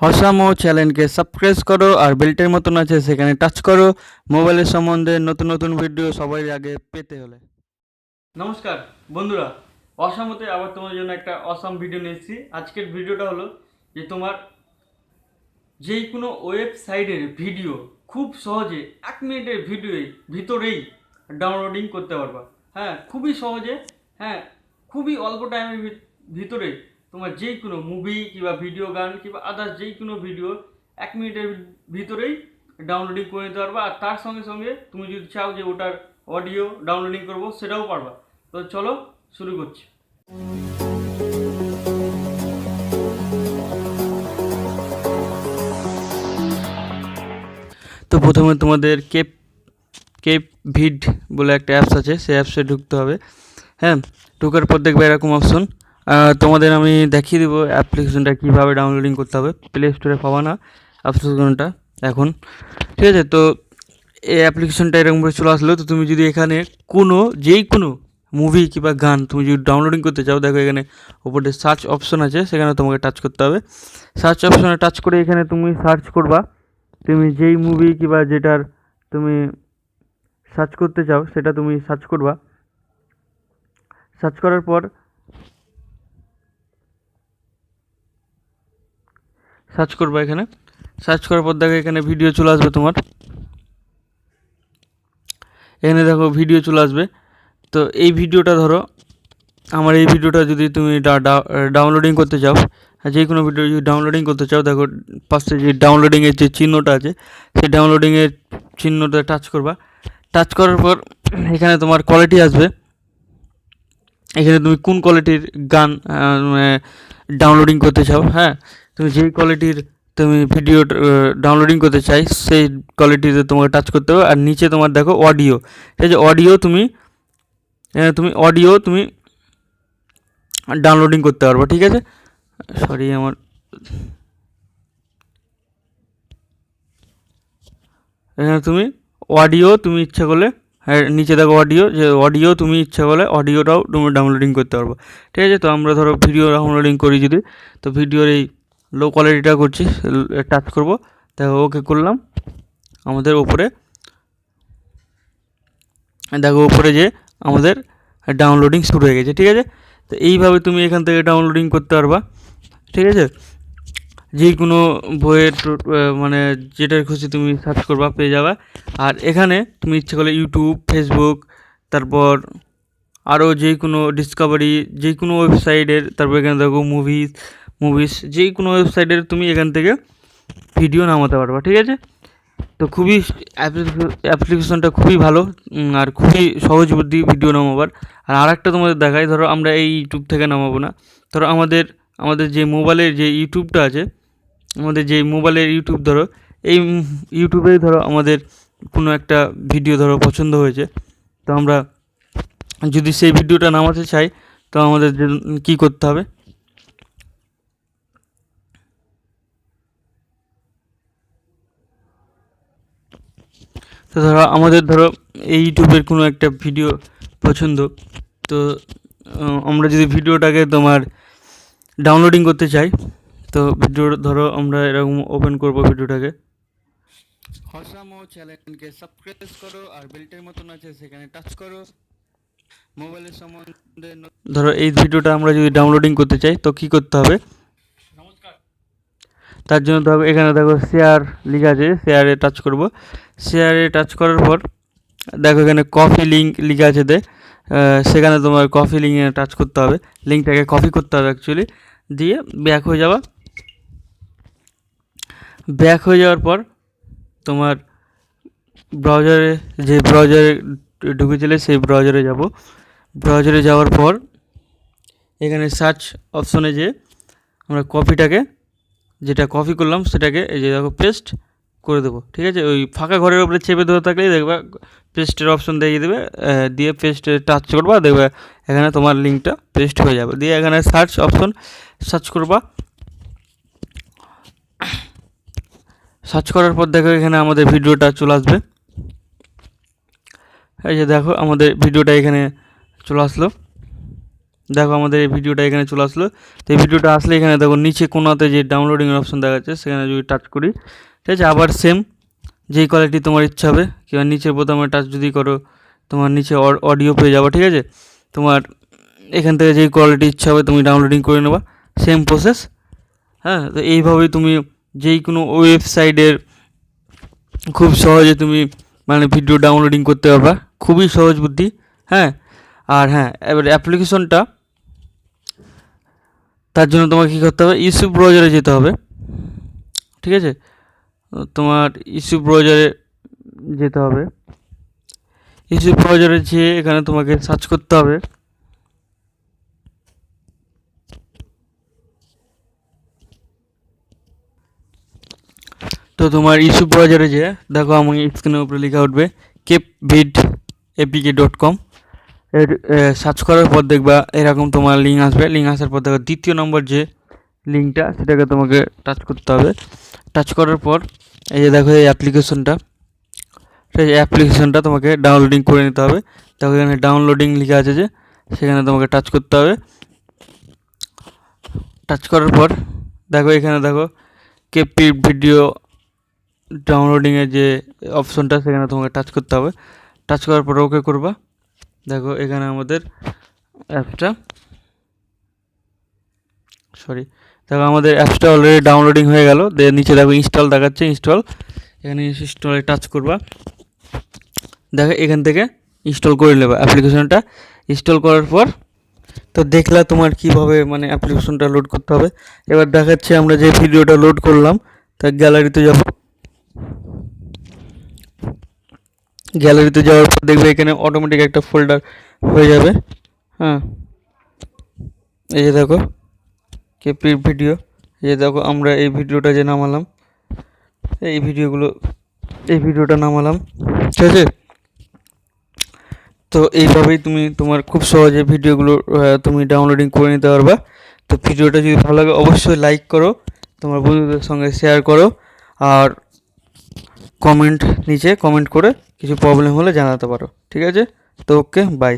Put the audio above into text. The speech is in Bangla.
অসামো চ্যানেলকে সাবস্ক্রাইব করো আর বেলটের মতন আছে সেখানে টাচ করো। মোবাইলের সম্বন্ধে নতুন নতুন ভিডিও সবাই আগে পেতে হলে। নমস্কার, বন্ধুরা অসামতে আবার তোমার জন্য একটা অসাম ভিডিও নিয়ে এসেছি। আজকের ভিডিওটা হলো যে তোমার যেই কোনো ওয়েবসাইটের ভিডিও খুব সহজে এক মিনিটের ভিডিওই ভিতরেই ডাউনলোডিং করতে পারবা। হ্যাঁ খুবই সহজে হ্যাঁ খুবই অল্প টাইমের ভিতরে তোমার যেই কোনো মুভি কিংবা ভিডিও গান কিংবা আদার্স যেই কোনো ভিডিও এক মিনিটের ভিতরেই ডাউনলোডিং করে নিতে পারবা। আর তার সঙ্গে সঙ্গে তুমি যদি চাও যে ওটার অডিও ডাউনলোডিং করব, সেটাও পারবা। তো চলো শুরু করছি। তো প্রথমে তোমাদের কেপ কেপ ভিড বলে একটা অ্যাপস আছে, সেই অ্যাপসে ঢুকতে হবে। হ্যাঁ ঢোকার পর দেখবে এরকম অপশন তোমাদের আমি দেখিয়ে দেবো অ্যাপ্লিকেশনটা কীভাবে ডাউনলোডিং করতে হবে। প্লে স্টোরে পাবা না অ্যাপ্লিকেশনটা এখন। ঠিক আছে, তো এই অ্যাপ্লিকেশনটা এরকমভাবে চলে আসলো, তো তুমি যদি এখানে কোনো যেই কোনো মুভি কিংবা গান তুমি যদি ডাউনলোডিং করতে চাও, দেখো এখানে ওপরে সার্চ অপশন আছে, সেখানে তোমাকে টাচ করতে হবে। সার্চ অপশনে টাচ করে এখানে তুমি সার্চ করবা। তুমি যেই মুভি কিংবা যেটার তুমি সার্চ করতে চাও, সেটা তুমি সার্চ করবা। সার্চ করার পর সার্চ করবা এখানে। সার্চ করার পর দেখো এখানে ভিডিও চলে আসবে তোমার। এখানে দেখো ভিডিও চলে আসবে। তো এই ভিডিওটা ধরো, আমার এই ভিডিওটা যদি তুমি ডাউনলোডিং করতে চাও যে কোনো ভিডিও যদি ডাউনলোডিং করতে চাও, দেখো পাশে যে ডাউনলোডিংয়ের যে চিহ্নটা আছে, সেই ডাউনলোডিংয়ের চিহ্নটা টাচ করবা। টাচ করার পর এখানে তোমার কোয়ালিটি আসবে। এখানে তুমি কোন কোয়ালিটির গান ডাউনলোডিং করতে চাও হ্যাঁ? তুমি যেই কোয়ালিটির তুমি ভিডিও ডাউনলোডিং করতে চাই, সেই কোয়ালিটিতে তোমাকে টাচ করতে হবে। আর নিচে তোমার দেখো অডিও ঠিক আছে অডিও তুমি তুমি অডিও তুমি ডাউনলোডিং করতে পারব, ঠিক আছে? সরি আমার তুমি অডিও তুমি ইচ্ছা করলে হ্যাঁ নিচে দেখো অডিও যে অডিও তুমি ইচ্ছা করলে অডিওটাও তুমি ডাউনলোডিং করতে পারব। ঠিক আছে? তো আমরা ধরো ভিডিও ডাউনলোডিং করি যদি, তো ভিডিওর এই লো কোয়ালিটিটা করছি টাচ করব। দেখো ওকে করলাম। আমাদের ওপরে দেখো উপরে যে আমাদের ডাউনলোডিং শুরু হয়ে গেছে, ঠিক আছে? তো এইভাবে তুমি এখান থেকে ডাউনলোডিং করতে পারবা, ঠিক আছে? যে কোনো বইয়ের মানে যেটার খুশি তুমি সার্চ করবা, পেয়ে যাবা। আর এখানে তুমি ইচ্ছে করলে ইউটিউব ফেসবুক তারপর আরও যে কোনো ডিসকাভারি যে কোনো ওয়েবসাইটের তারপর এখানে দেখো মুভিস মুভিস যে কোনো ওয়েবসাইটের তুমি এখান থেকে ভিডিও নামাতে পারবা, ঠিক আছে? তো খুবই অ্যাপ্লিকেশনটা খুবই ভালো আর খুবই সহজ বুদ্ধি ভিডিও নামাবার। আর আরেকটা তোমাদের দেখাই, ধরো আমরা এই ইউটিউব থেকে নামাবো না। ধরো আমাদের আমাদের যে মোবাইলের যে ইউটিউবটা আছে, আমাদের যে মোবাইলের ইউটিউব ধরো, এই ইউটিউবেই ধরো আমাদের কোনো একটা ভিডিও ধরো পছন্দ হয়েছে, তো আমরা যদি সেই ভিডিওটা নামাতে চাই, তো আমাদের কী করতে হবে? তো ধরো আমাদের ধরো এই ইউটিউবের কোনো একটা ভিডিও পছন্দ তো আমরা যদি ভিডিওটাকে তোমার ডাউনলোডিং করতে চাই তো ভিডিও ধরো আমরা এরকম ওপেন করব ভিডিওটাকে। হসামো চ্যানেলকে সাবস্ক্রাইব করো আর বেলটের মতন আছে সেখানে টাচ করো। মোবাইলের সম্বন্ধে ধরো এই ভিডিওটা আমরা যদি ডাউনলোডিং করতে চাই তো কি করতে হবে? তার জন্য দেখো এখানে দেখো শেয়ার লিখা আছে শেয়ারে টাচ করব। শেয়ারে টাচ করার পর, দেখো এখানে কপি লিঙ্ক লেখা আছে দে। সেখানে তোমার কপি লিঙ্কে টাচ করতে হবে। লিঙ্কটাকে কপি করতে হবে অ্যাকচুয়ালি দিয়ে ব্যাক হয়ে যাওয়া ব্যাক হয়ে যাওয়ার পর, তোমার ব্রাউজারে যে ব্রাউজারে ঢুকেছিলে, সেই ব্রাউজারে যাব। ব্রাউজারে যাওয়ার পর, এখানে সার্চ অপশনে যে আমরা কপিটাকে যেটা কপি করলাম, সেটাকে এই যে দেখো পেস্ট করে দেবো, ঠিক আছে? ওই ফাঁকা ঘরের উপরে চেপে ধরে থাকলেই দেখবে পেস্টের অপশন দিয়ে দেবে দিয়ে পেস্টে টাচ করবা, দেখবে এখানে তোমার লিঙ্কটা পেস্ট হয়ে যাবে। দিয়ে এখানে সার্চ অপশন সার্চ করবা। সার্চ করার পর দেখো এখানে আমাদের ভিডিওটা চলে আসবে। এই যে দেখো, আমাদের ভিডিওটা এখানে চলে আসলো। দেখো আমাদের এই ভিডিওটা এখানে চলে আসলো। তো এই ভিডিওটা আসলে এখানে দেখো নিচে কোনাতে যে ডাউনলোডিংয়ের অপশন দেখা যাচ্ছে সেখানে যদি টাচ করি, ঠিক আছে? আবার সেম যেই কোয়ালিটি তোমার ইচ্ছা হবে, কিংবা নিচের বোতামে টাচ যদি করো, তোমার নিচে অডিও পেয়ে যাব, ঠিক আছে? তোমার এখান থেকে যেই কোয়ালিটি ইচ্ছা হবে, তুমি ডাউনলোডিং করে নেবা। সেম প্রসেস হ্যাঁ? তো এইভাবেই তুমি যেই কোনো ওয়েবসাইটের খুব সহজে তুমি মানে ভিডিও ডাউনলোডিং করতে পারবা। খুবই সহজ বুদ্ধি হ্যাঁ? আর হ্যাঁ এবার অ্যাপ্লিকেশনটা তার জন্য তোমাকে কী করতে হবে? ইস্যু ব্রাউজারে যেতে হবে। ঠিক আছে? তোমার ইস্যু ব্রাউজারে যেতে হবে। ইস্যু ব্রাউজারে যেয়ে এখানে তোমাকে সার্চ করতে হবে। তো তোমার ইস্যু ব্রাউজারে যে দেখো আমি স্ক্রিনের উপরে লেখা উঠবে। KeepVid APK dot com search করার পর দেখবা এরকম তোমার লিঙ্ক আসবে। লিঙ্ক আসার পর দেখো দ্বিতীয় নম্বর যে লিঙ্কটা সেটাকে তোমাকে টাচ করতে হবে। টাচ করার পর এই যে দেখো এই অ্যাপ্লিকেশনটা সেই অ্যাপ্লিকেশনটা তোমাকে ডাউনলোডিং করে নিতে হবে। দেখো এখানে ডাউনলোডিং লেখা আছে যে, সেখানে তোমাকে টাচ করতে হবে। টাচ করার পর দেখো এখানে দেখো কেপি ভিডিও ডাউনলোডিংয়ের যে অপশনটা সেখানে তোমাকে টাচ করতে হবে। টাচ করার পর ওকে করবা। দেখো, এখানে আমাদের অ্যাপটা সরি দেখো, আমাদের অ্যাপসটা অলরেডি ডাউনলোডিং হয়ে গেল। দিয়ে নিচে দেখো ইনস্টল দেখাচ্ছে ইনস্টল এখানে ইনস্টলে টাচ করবা। দেখো, এখান থেকে ইনস্টল করে নেবা অ্যাপ্লিকেশনটা ইনস্টল করার পর, তো দেখলা তোমার কীভাবে মানে অ্যাপ্লিকেশনটা লোড করতে হবে। এবার দেখাচ্ছে আমরা যে ভিডিওটা লোড করলাম, তা গ্যালারিতে যাব। গ্যালারিতে যাওয়ার পর দেখবে এখানে অটোমেটিক একটা ফোল্ডার হয়ে যাবে। হ্যাঁ। এই যে দেখো কেপির ভিডিও এই যে দেখো, আমরা এই ভিডিওটা যে নামালাম, এই ভিডিওগুলো এই ভিডিওটা নামালাম। ঠিক আছে? তো এইভাবেই তুমি, তোমার খুব সহজে ভিডিওগুলো তুমি ডাউনলোডিং করে নিতে পারবা। তো ভিডিওটা যদি ভালো লাগে, অবশ্যই লাইক করো, তোমার বন্ধুদের সঙ্গে শেয়ার করো, আর কমেন্ট নিচে কমেন্ট করে কিছু প্রবলেম হলে জানাতে পারো। ঠিক আছে? তো ওকে বাই